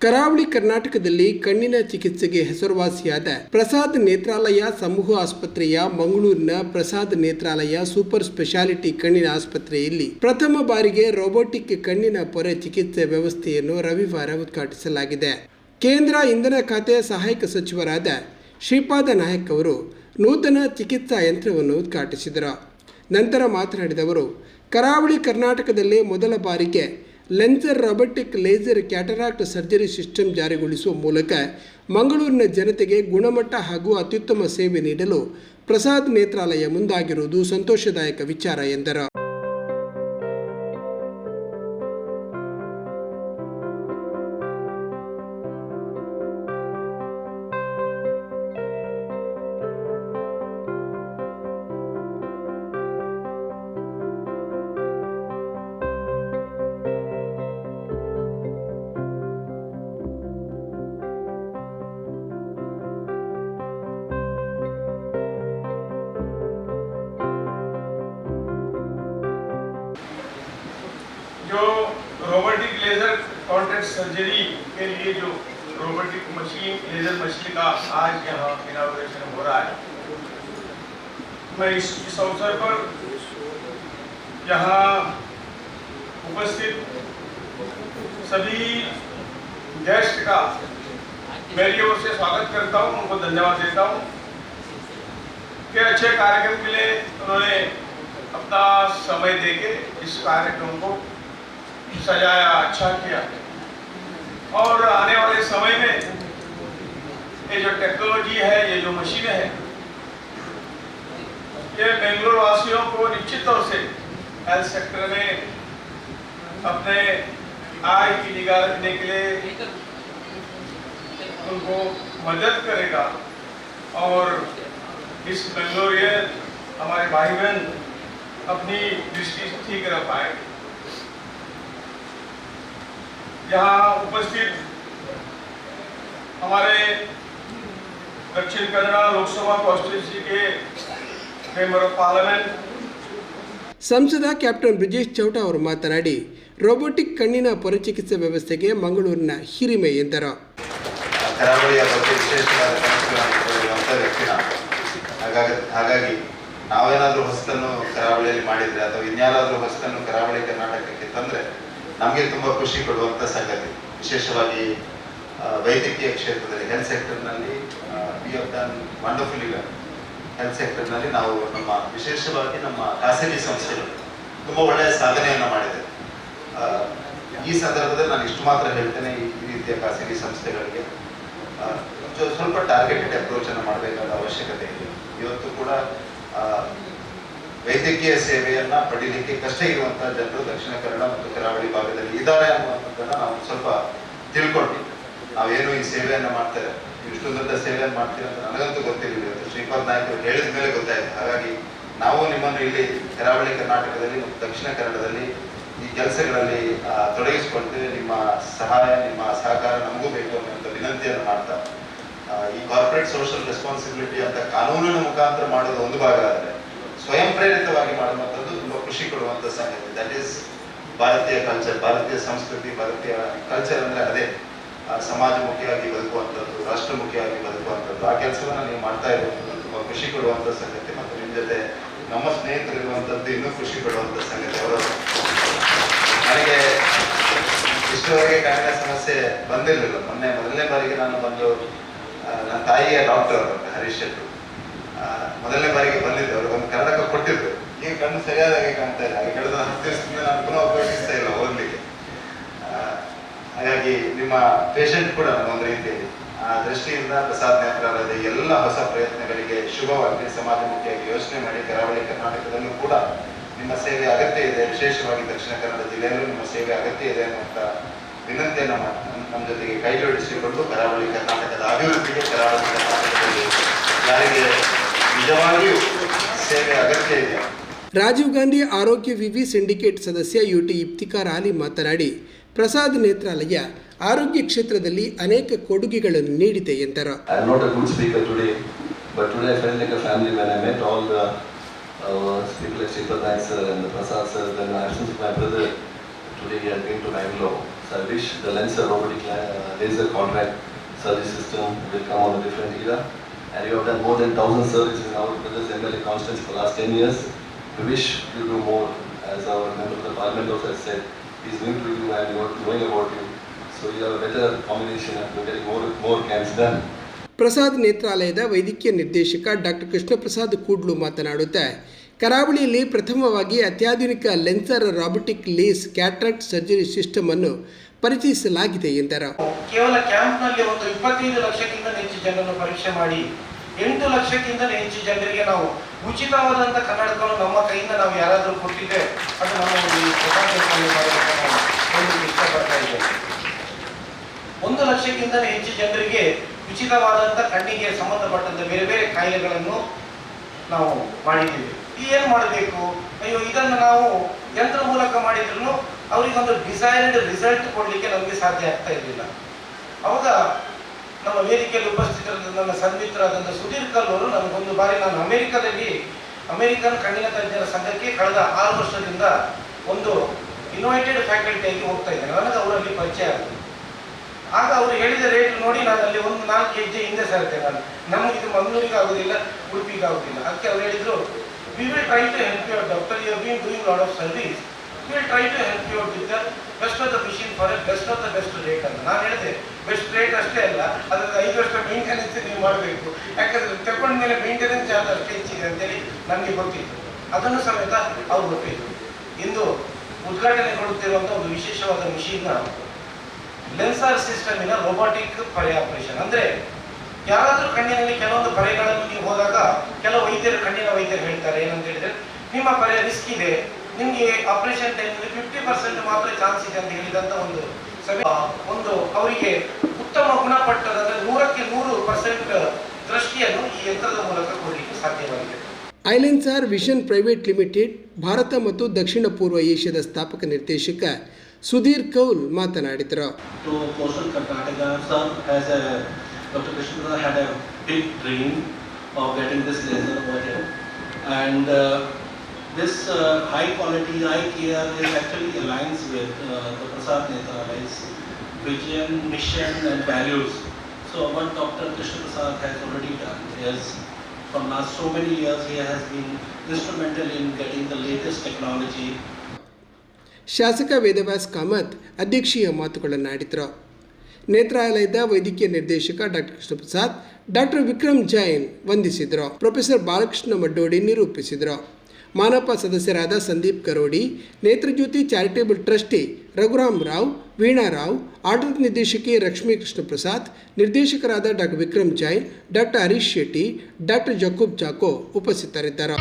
ಕರಾವಳಿ ಕರ್ನಾಟಕದಲ್ಲಿ ಕಣ್ಣಿನ ಚಿಕಿತ್ಸೆಗೆ ಹೆಸರುವಾಸಿಯಾದ ಪ್ರಸಾದ್ ನೇತ್ರಾಲಯ ಸಮೂಹ ಆಸ್ಪತ್ರೆಯ ಮಂಗಳೂರಿನ ಪ್ರಸಾದ್ ನೇತ್ರಾಲಯ ಸೂಪರ್ ಸ್ಪೆಷಾಲಿಟಿ ಕಣ್ಣಿನ ಆಸ್ಪತ್ರೆಯಲ್ಲಿ ಪ್ರಥಮ ಬಾರಿಗೆ ರೋಬೋಟಿಕ್ ಕಣ್ಣಿನ ಪೊರೆ ಚಿಕಿತ್ಸೆ ವ್ಯವಸ್ಥೆಯನ್ನು ರವಿವಾರ ಉದ್ಘಾಟಿಸಲಾಗಿದೆ. ಕೇಂದ್ರ ಇಂಧನ ಖಾತೆ ಸಹಾಯಕ ಸಚಿವರಾದ ಶ್ರೀಪಾದ ನಾಯಕ್ ಅವರು ನೂತನ ಚಿಕಿತ್ಸಾ ಯಂತ್ರವನ್ನು ಉದ್ಘಾಟಿಸಿದರು. ನಂತರ ಮಾತನಾಡಿದವರು ಕರಾವಳಿ ಕರ್ನಾಟಕದಲ್ಲಿ ಮೊದಲ ಬಾರಿಗೆ LENSAR robotic laser cataract surgery system ಜಾರಿಗೊಳಿಸುವ ಮೂಲಕ ಮಂಗಳೂರಿನ ಜನತೆಗೆ ಗುಣಮಟ್ಟ ಹಾಗೂ ಅತ್ಯುತ್ತಮ ಸೇವೆ ನೀಡಲು ಪ್ರಸಾದ್ ನೇತ್ರಾಲಯ ಮುಂದಾಗಿರುವುದು ಸಂತೋಷದಾಯಕ ವಿಚಾರ ಎಂದರು. कॉन्ट्रैक्ट सर्जरी के लिए जो रोबोटिक मशीन लेजर मशीन का आज यहाँ इनाग्रेशन हो रहा है। मैं इस इस अवसर पर यहाँ उपस्थित सभी गेस्ट का मेरी ओर से स्वागत करता हूँ, उनको धन्यवाद देता हूँ। कि अच्छे कार्यक्रम के लिए उन्होंने अपना समय देके इस कार्यक्रम को सजाया अच्छा किया। और आने वाले समय में ये जो टेक्नोलॉजी है, ये जो मशीनें हैं, ये बेंगलुरु वासियों को निश्चित तौर से हेल्थ सेक्टर में अपने आय की निगाह रखने के लिए उनको मदद करेगा। और इस बेंगलोरियन हमारे भाई बहन अपनी दृष्टि ठीक रख पाएँगे। यहाँ उपस्थित हमारे दक्षिण कन्नड़ा लोकसभा कॉन्स्टिट्यूंसी के मेंबर ऑफ पार्लियामेंट ಸಂಸದ ಕ್ಯಾಪ್ಟನ್ ಬ್ರಿಜೇಶ್ ಚೌಟ ಅವರು ಮಾತನಾಡಿ ರೋಬೋಟಿಕ್ ಕಣ್ಣಿನ ಪೊರೆ ಚಿಕಿತ್ಸೆ ವ್ಯವಸ್ಥೆಗೆ ಮಂಗಳೂರಿನ ಹಿರಿಮೆ ಎಂದರು ಕರಾವಳಿಯ ಬಗ್ಗೆ ವಿಶೇಷವಾದ ಕನಸುಗಳನ್ನು ಹೊಂದಿರುವಂಥ ವ್ಯಕ್ತಿ ನಾನು ಹಾಗಾಗಿ ಹಾಗಾಗಿ ನಾವೇನಾದರೂ ಹೊಸತನ್ನು ಕರಾವಳಿಯಲ್ಲಿ ಮಾಡಿದರೆ ಅಥವಾ ಇನ್ಯಾರಾದರೂ ಹೊಸತನ್ನು ಕರಾವಳಿ ಕರ್ನಾಟಕಕ್ಕೆ ತಂದರೆ ನಮಗೆ ತುಂಬ ಖುಷಿ ಕೊಡುವಂಥ ಸಂಗತಿ. ವಿಶೇಷವಾಗಿ ವೈದ್ಯಕೀಯ ಕ್ಷೇತ್ರದಲ್ಲಿ ಹೆಲ್ತ್ ಸೆಕ್ಟರ್ನಲ್ಲಿ ವಿ ಹವ್ ಡನ್ ವಂಡರ್ಫುಲ್ ಇವೆ ಹೆಲ್ತ್ ಸೆಕ್ಟರ್ನಲ್ಲಿ ನಾವು ನಮ್ಮ, ವಿಶೇಷವಾಗಿ ನಮ್ಮ ಖಾಸಗಿ ಸಂಸ್ಥೆಗಳು ತುಂಬ ಒಳ್ಳೆಯ ಸಾಧನೆಯನ್ನು ಮಾಡಿದೆ ಈ ಸಂದರ್ಭದಲ್ಲಿ ನಾನು ಇಷ್ಟು ಮಾತ್ರ ಹೇಳ್ತೇನೆ ಈ ರೀತಿಯ ಖಾಸಗಿ ಸಂಸ್ಥೆಗಳಿಗೆ. ಸ್ವಲ್ಪ ಟಾರ್ಗೆಟೆಡ್ ಅಪ್ರೋಚನ್ನು ಮಾಡಬೇಕಾದ ಅವಶ್ಯಕತೆ ಇದೆ. ಇವತ್ತು ಕೂಡ ವೈದ್ಯಕೀಯ ಸೇವೆಯನ್ನ ಪಡೀಲಿಕ್ಕೆ ಕಷ್ಟ ಇರುವಂತಹ ಜನರು ದಕ್ಷಿಣ ಕನ್ನಡ ಮತ್ತು ಕರಾವಳಿ ಭಾಗದಲ್ಲಿ ಇದ್ದಾರೆ ಅನ್ನುವಂಥದ್ದನ್ನ ನಾವು ಸ್ವಲ್ಪ ತಿಳ್ಕೊಂಡ್ವಿ. ನಾವೇನು ಈ ಸೇವೆಯನ್ನ ಮಾಡ್ತೇವೆ? ಇಷ್ಟು ದೊಡ್ಡ ಸೇವೆಯನ್ನು ಮಾಡ್ತೀವಿ ಅಂತ ನನಗಂತೂ ಗೊತ್ತಿರಲಿಲ್ಲ. ಶ್ರೀಪಾದ್ ನಾಯಕರು ಹೇಳಿದ ಮೇಲೆ ಗೊತ್ತಾಯ್ತು. ಹಾಗಾಗಿ ನಾವು ನಿಮ್ಮನ್ನು ಇಲ್ಲಿ ಕರಾವಳಿ ಕರ್ನಾಟಕದಲ್ಲಿ ಮತ್ತು ದಕ್ಷಿಣ ಕನ್ನಡದಲ್ಲಿ ಈ ಕೆಲಸಗಳಲ್ಲಿ ತೊಡಗಿಸಿಕೊಳ್ತೇವೆ. ನಿಮ್ಮ ಸಹಾಯ, ನಿಮ್ಮ ಸಹಕಾರ ನಮಗೂ ಬೇಕು ಅನ್ನುವಂಥ ವಿನಂತಿಯನ್ನು ಮಾಡ್ತಾ ಈ ಕಾರ್ಪೊರೇಟ್ ಸೋಷಿಯಲ್ ರೆಸ್ಪಾನ್ಸಿಬಿಲಿಟಿ ಅಂತ ಕಾನೂನಿನ ಮುಖಾಂತರ ಮಾಡೋದು ಒಂದು ಭಾಗ ಆದರೆ ಸ್ವಯಂ ಪ್ರೇರಿತವಾಗಿ ಮಾಡುವಂಥದ್ದು ತುಂಬಾ ಖುಷಿ ಕೊಡುವಂಥ ಸಂಗತಿ. ದಟ್ ಈಸ್ ಭಾರತೀಯ ಕಲ್ಚರ್ ಭಾರತೀಯ ಸಂಸ್ಕೃತಿ, ಭಾರತೀಯ ಕಲ್ಚರ್ ಅಂದರೆ ಅದೇ. ಸಮಾಜ ಮುಖ್ಯವಾಗಿ ಬದುಕುವಂಥದ್ದು, ರಾಷ್ಟ್ರಮುಖಿಯಾಗಿ ಬದುಕುವಂಥದ್ದು, ಆ ಕೆಲಸವನ್ನ ನೀವು ಮಾಡ್ತಾ ಇರುವಂಥದ್ದು ತುಂಬಾ ಖುಷಿ ಕೊಡುವಂಥ ಸಂಗತಿ. ಮತ್ತು ನಿಮ್ಮ ಜೊತೆ ನಮ್ಮ ಸ್ನೇಹಿತರು ಇರುವಂಥದ್ದು ಇನ್ನೂ ಖುಷಿ ಕೊಡುವಂಥ ಸಂಗತಿ. ಅವರು ನನಗೆ ಇಷ್ಟವರೆಗೆ ಕಣ್ಣಿನ ಸಮಸ್ಯೆ ಬಂದಿರಲಿಲ್ಲ. ಮೊನ್ನೆ, ಮೊದಲನೇ ಬಾರಿಗೆ ನಾನು ಬಂದು ನನ್ನ ತಾಯಿಯ ಡಾಕ್ಟರ್ ಹರೀಶ್ ಶೆಟ್ಟು ಮೊದಲನೇ ಬಾರಿಗೆ ಬಂದಿದ್ದೆ ಅವ್ರಿಗೆ ಒಂದು ಕನ್ನಡಕ ಕೊಟ್ಟಿದ್ರು ಸರಿಯಾದ ಹಾಗೆ ಕಾಣ್ತಾ ಇಲ್ಲ. ಹಾಗೆ ಕಳೆದ ನಾನು ಪುನಃ ಉಪಯೋಗಿಸ್ತಾ ಇಲ್ಲ ಓದ್ಲಿಕ್ಕೆ. ಹಾಗಾಗಿ ನಿಮ್ಮ ಪೇಷಂಟ್ ಕೂಡ ಒಂದು ರೀತಿಯಲ್ಲಿ ಆ ದೃಷ್ಟಿಯಿಂದ ಪ್ರಸಾದ್ ನೇತ್ರಾಲಯದ ಎಲ್ಲ ಹೊಸ ಪ್ರಯತ್ನಗಳಿಗೆ ಶುಭವಾಗಿ ಸಮಾಜಮುಖಿಯಾಗಿ ಯೋಚನೆ ಮಾಡಿ ಕರಾವಳಿ ಕರ್ನಾಟಕದಲ್ಲೂ ಕೂಡ ನಿಮ್ಮ ಸೇವೆ ಅಗತ್ಯ ಇದೆ. ವಿಶೇಷವಾಗಿ ದಕ್ಷಿಣ ಕನ್ನಡ ಜಿಲ್ಲೆಯಲ್ಲೂ ನಿಮ್ಮ ಸೇವೆ ಅಗತ್ಯ ಇದೆ ಅನ್ನುವಂಥ ವಿನಂತಿಯನ್ನು ನಮ್ಮ ಜೊತೆಗೆ ಕೈ ಜೋಡಿಸಿಕೊಂಡು ಕರಾವಳಿ ಕರ್ನಾಟಕದ ಅಭಿವೃದ್ಧಿಗೆ ಕರಾವಳಿ ಕರ್ನಾಟಕದಲ್ಲಿ ಯಾರಿಗೆ ನಿಜವಾಗಿಯೂ ರಾಜೀವ್ ಗಾಂಧಿ ಆರೋಗ್ಯ ವಿವಿ ಸಿಂಡಿಕೇಟ್ ಸದಸ್ಯ ಯು ಟಿ ಇಫ್ತಿಕಾರ್ ಅಲಿ ಮಾತನಾಡಿ ಪ್ರಸಾದ್ ನೇತ್ರಾಲಯ ಆರೋಗ್ಯ ಕ್ಷೇತ್ರದಲ್ಲಿ ಅನೇಕ ಕೊಡುಗೆಗಳನ್ನು ನೀಡಿದೆ ಎಂದರು uh. And you have done more than 1,000 services in our brothers MLA Constance for the last 10 years. We wish you do more. As our member of the parliament also has said, he's going to you and you're knowing about you. So you have a better combination and you're getting more, more camps done. Prasad ನೇತ್ರಾಲಯದ ವೈದ್ಯಕೀಯ ನಿರ್ದೇಶಕ doctor Krishnaprasad Kudlu ಮಾತನಾಡುತ್ತಾ ಕರಾವಳಿಯಲ್ಲಿ ಪ್ರಥಮವಾಗಿ ಅತ್ಯಾಧುನಿಕ LENSAR robotic laser cataract surgery system ಅನ್ನು ಪರಿಚಯಿಸಲಾಗಿದೆ ಎಂದರು ಕೇವಲ ಕ್ಯಾಂಪ್ನಲ್ಲಿ ಒಂದು ಇಪ್ಪತ್ತೈದು ಲಕ್ಷಕ್ಕಿಂತ ಹೆಚ್ಚು ಜನರನ್ನು ಪರೀಕ್ಷೆ ಮಾಡಿ ಎಂಟು ಲಕ್ಷಕ್ಕಿಂತ ಹೆಚ್ಚು ಜನರಿಗೆ ನಾವು ಉಚಿತವಾದಂಥ ಕನ್ನಡಕವನ್ನು ನಮ್ಮ ಕೈಯಿಂದ ನಾವು ಯಾರಾದರೂ ಕೊಟ್ಟಿದ್ದೆ ಅದು ನಮ್ಮ ಈ ಪ್ರಪಂಚದಲ್ಲಿ ಇಷ್ಟಪಡ್ತಾ ಇದ್ದೇವೆ ಒಂದು ಲಕ್ಷಕ್ಕಿಂತ ಹೆಚ್ಚು ಜನರಿಗೆ ಉಚಿತವಾದಂಥ ಕಣ್ಣಿಗೆ ಸಂಬಂಧಪಟ್ಟಂತ ಬೇರೆ ಬೇರೆ ಕಾಯಿಲೆಗಳನ್ನು ನಾವು ಮಾಡಿದ್ದೀವಿ. ಏನು ಮಾಡಬೇಕು? ಅಯ್ಯೋ, ಇದನ್ನು ನಾವು ಯಂತ್ರ ಮೂಲಕ ಮಾಡಿದ್ರು ಅವರಿಗೊಂದು ಡಿಸೈರ್ಡ್ ರಿಸಲ್ಟ್ ಕೊಡಲಿಕ್ಕೆ ನಮಗೆ ಸಾಧ್ಯ ಆಗ್ತಾ ಇರಲಿಲ್ಲ. ಅವಾಗ ನಮ್ಮ ವೇದಿಕೆಯಲ್ಲಿ ಉಪಸ್ಥಿತರಾದ ನನ್ನ ಸನ್ಮಿತ್ರರಾದಂಥ ಸುಧೀರ್ ಕಲ್ಲೂರು ನನಗೊಂದು ಬಾರಿ ನಾನು ಅಮೆರಿಕದಲ್ಲಿ, ಅಮೆರಿಕನ್ ಕಣ್ಣಿನ ತಜ್ಞರ ಸಂಘಕ್ಕೆ ಕಳೆದ ಆರು ವರ್ಷದಿಂದ ಒಂದು ಇನ್ವೈಟೆಡ್ ಫ್ಯಾಕಲ್ಟಿಯಾಗಿ ಹೋಗ್ತಾ ಇದ್ದೇನೆ ನನಗೆ ಅವರಲ್ಲಿ ಪರಿಚಯ ಆಗಿದೆ. ಆಗ ಅವರು ಹೇಳಿದ ರೇಟ್ ನೋಡಿ ನಾನು ಅಲ್ಲಿ ಒಂದು ನಾಲ್ಕು ಹೆಜ್ಜೆ ಹಿಂದೆ ಸರತೆ ನಾನು. ನಮಗೆ ಇದು ಮಂಗಳೂರಿಗೆ ಆಗೋದಿಲ್ಲ, ಉಡುಪಿಗೆ ಆಗೋದಿಲ್ಲ. ಅದಕ್ಕೆ ಅವ್ರು ಹೇಳಿದರು we will try to help your doctor you been doing lot of service will try to help your with best of the machine for best of the best rate ಅಂತ. ನಾನು ಹೇಳಿದೆ ಬೆಸ್ಟ್ ರೇಟ್ ಅಷ್ಟೇ ಅಲ್ಲ ಅದರ ಐದು ವರ್ಷ maintenance ನೀವು ಮಾಡಬೇಕು. ಯಾಕಂದ್ರೆ ತಗೊಂಡ ಮೇಲೆ ಮೇಂಟೆನೆನ್ಸ್ ಚಾರ್ಜ್ ಅಷ್ಟೇ ಹೆಚ್ಚಿದೆ ಅಂತೇಳಿ ನನಗೆ ಗೊತ್ತಿತ್ತು ಅದನ್ನು ಸಮೇತ ಅವ್ರು ಗೊತ್ತಿದ್ರು ಇಂದು ಉದ್ಘಾಟನೆಗೊಳ್ಳುತ್ತಿರುವಂಥ ಒಂದು ವಿಶೇಷವಾದ ಮಿಷಿನ್ನ ಲೆನ್ಸಾರ್ ಇನ ರೋಬೋಟಿಕ್ ಪರೆ ಆಪರೇಷನ್ ಅಂದ್ರೆ ಯಾರಾದರೂ ಕಣ್ಣಿನಲ್ಲಿ ಕೆಲವೊಂದು ಪರೆಗಳನ್ನು ನೀವು ಹೋದಾಗ, ಕೆಲವು ವೈದ್ಯರು ಕಣ್ಣಿನ ವೈದ್ಯರು ಹೇಳ್ತಾರೆ, ಏನಂತ ಹೇಳಿದ್ರೆ, ನಿಮ್ಮ ಪರೆ ರಿಸ್ಕ್ ಇದೆ. ನಿಮಗೆ ಆಪರೇಷನ್ ಟೈಮಲ್ಲಿ ಫಿಫ್ಟಿ ಪರ್ಸೆಂಟ್ ಮಾತ್ರ ಚಾನ್ಸ್ ಇದೆ ಅಂತ ಹೇಳಿದಂತ ಒಂದು ಸಭೆ. ಒಂದು ಅವರಿಗೆ ಉತ್ತಮ ಗುಣಪಟ್ಟದ ನೂರಕ್ಕೆ ನೂರು ಪರ್ಸೆಂಟ್ ದೃಷ್ಟಿಯನ್ನು ಈ ಯಂತ್ರದ ಮೂಲಕ ಕೊಡಲಿಕ್ಕೆ ಸಾಧ್ಯವಾಗಿದೆ. ಐಲೆನ್ಸಾರ್ ವಿಷನ್ ಪ್ರೈವೇಟ್ ಲಿಮಿಟೆಡ್ ಭಾರತ ಮತ್ತು ದಕ್ಷಿಣ ಪೂರ್ವ ಏಷ್ಯಾದ ಸ್ಥಾಪಕ ನಿರ್ದೇಶಕ ಸುಧೀರ್ ಕೌಲ್ ಮಾತನಾಡಿದರು. Dr. Krishna had a big dream of getting this laser over here, and uh, this uh, high quality eye care is actually aligns with uh, the Prasad Netralay's vision, mission, and values. So what Dr. Krishna Prasad has already done is, from last so many years, he has been instrumental in getting the latest technology ಶಾಸಕ ವೇದವ್ಯಾಸ್ ಕಾಮತ್ ಅಧ್ಯಕ್ಷೀಯ ಮಾತುಗಳನ್ನಾಡಿದರು ನೇತ್ರಾಲಯದ ವೈದ್ಯಕೀಯ ನಿರ್ದೇಶಕ doctor Krishnaprasad doctor Vikram Jain ವಂದಿಸಿದರು professor Balakrishna Maddodi ನಿರೂಪಿಸಿದರು ಮಾನಪ ಸದಸ್ಯರಾದ Sandeep Karodi Netrajyoti charitable trustee Raghuram Rao Veena Rao ಆಡಳಿತ ನಿರ್ದೇಶಕಿ ಲಕ್ಷ್ಮೀ ಕೃಷ್ಣ ಪ್ರಸಾದ್ ನಿರ್ದೇಶಕರಾದ doctor Vikram Jain doctor Harish Shetty doctor Jacob Chacko ಉಪಸ್ಥಿತರಿದ್ದರು